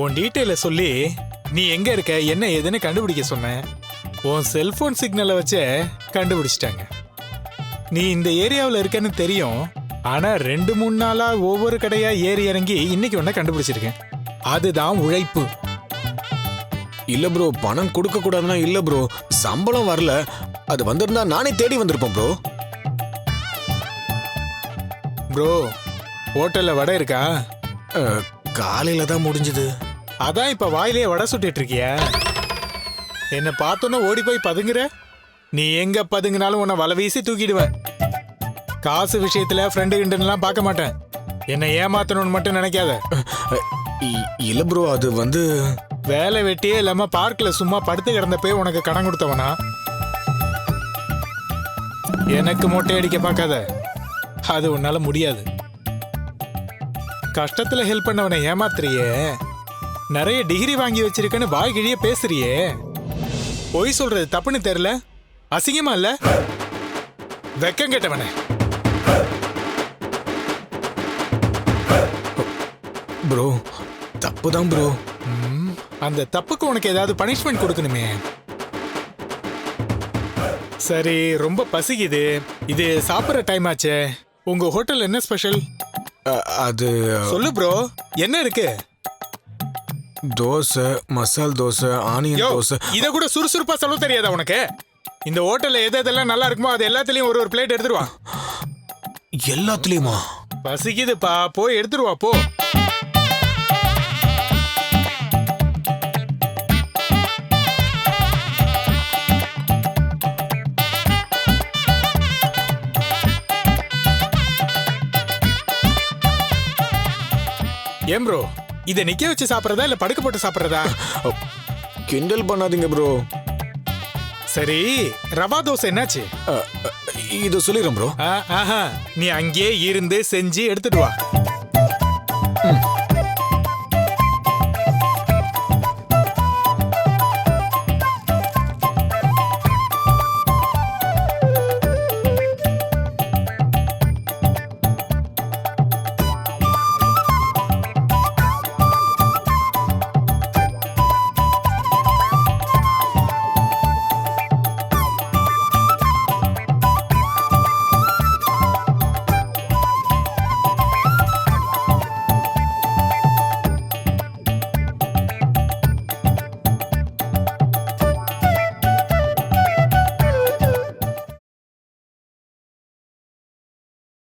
உன் டீட்டெயில சொல்லி நீ எங்க இருக்க? என்ன ஏதுன்னு கண்டுபிடிக்க சொன்னேன் உன் செல்போன் சிக்னலை வச்சே கண்டுபிடிச்சிட்டாங்க. நீ இந்த ஏரியாவில் இருக்கன்னு தெரியும். ஆனா ரெண்டு மூணு நாளா ஒவ்வொரு கடையா ஏறி இறங்கி இன்னைக்கு ஒன்ன கண்டுபிடிச்சிருக்கேன். அதுதான் உழைப்பு. இல்ல ப்ரோ பணம் கொடுக்க கூடாதுன்னா இல்ல ப்ரோ சம்பளம் வரல. அது வந்திருந்தா நானே தேடி வந்திருப்பேன் ப்ரோ ப்ரோ ஹோட்டல்ல வடை இருக்கா? காலையில தான் முடிஞ்சது. அதான் இப்ப வாயிலே வடை சுட்டுட்டு இருக்கியா. என்ன பார்த்தோன்னே ஓடி போய் பதுங்குற? நீ எங்க பதுங்கினாலும் உன்னை வலை வீசி தூக்கிடுவேன் காசு விஷயத்துல ஃப்ரெண்டு கிண்டன்லாம் பார்க்க மாட்டேன். என்னை ஏமாத்தணும்னு மட்டும் நினைக்காத. இல்ல ப்ரோ அது வந்து வேலை வெட்டியே இல்லாம பார்க்ல சும்மா படுத்து கிடந்தப்பே உனக்கு கடன் கொடுத்தவனா? எனக்கு மொட்டை அடிக்க பார்க்காத. அது உன்னால முடியாது. கஷ்டத்துல ஹெல்ப் பண்ணவனை ஏமாத்துறியே. நிறைய டிகிரி வாங்கி வச்சிருக்கேன்னு வாய் கிழிய பேசுறியே. பொய் சொல்றது தப்புன்னு தெரியல? அசிங்கமா இல்ல? வெக்கம் கேட்டவனே. ப்ரோ தப்பு தான் ப்ரோ அந்த தப்புக்கு உனக்கு ஏதாவது பனிஷ்மெண்ட் கொடுக்கணுமே. சரி ரொம்ப பசிக்குது. இது சாப்பிட்ற டைம் ஆச்சே. உங்க ஹோட்டல் என்ன ஸ்பெஷல் அது சொல்லு ப்ரோ என்ன இருக்கு? தோசை மசால் தோசை ஆனியன் யோ தோசை. இத கூட சுறுசுறுப்பா சொல்ல தெரியாதா உனக்கு? இந்த ஹோட்டல்ல எது எதெல்லாம் நல்லா இருக்குமோ அது எல்லாத்துலயும் ஒரு ஒரு பிளேட் எடுத்துருவா. எல்லாத்துலயுமா? பசிக்குதுப்பா. போய் எடுத்துருவா போ. ஏன் ப்ரோ இதை நிக்க வச்சு சாப்பிட்றதா இல்ல படுக்க போட்டு சாப்பிட்றதா? கிண்டல் பண்ணாதீங்க ப்ரோ சரி ரவா தோசை என்னாச்சு? இதை சொல்லிடுறேன் ப்ரோ ஆஹா. நீ அங்கேயே இருந்து செஞ்சு எடுத்துட்டு வா.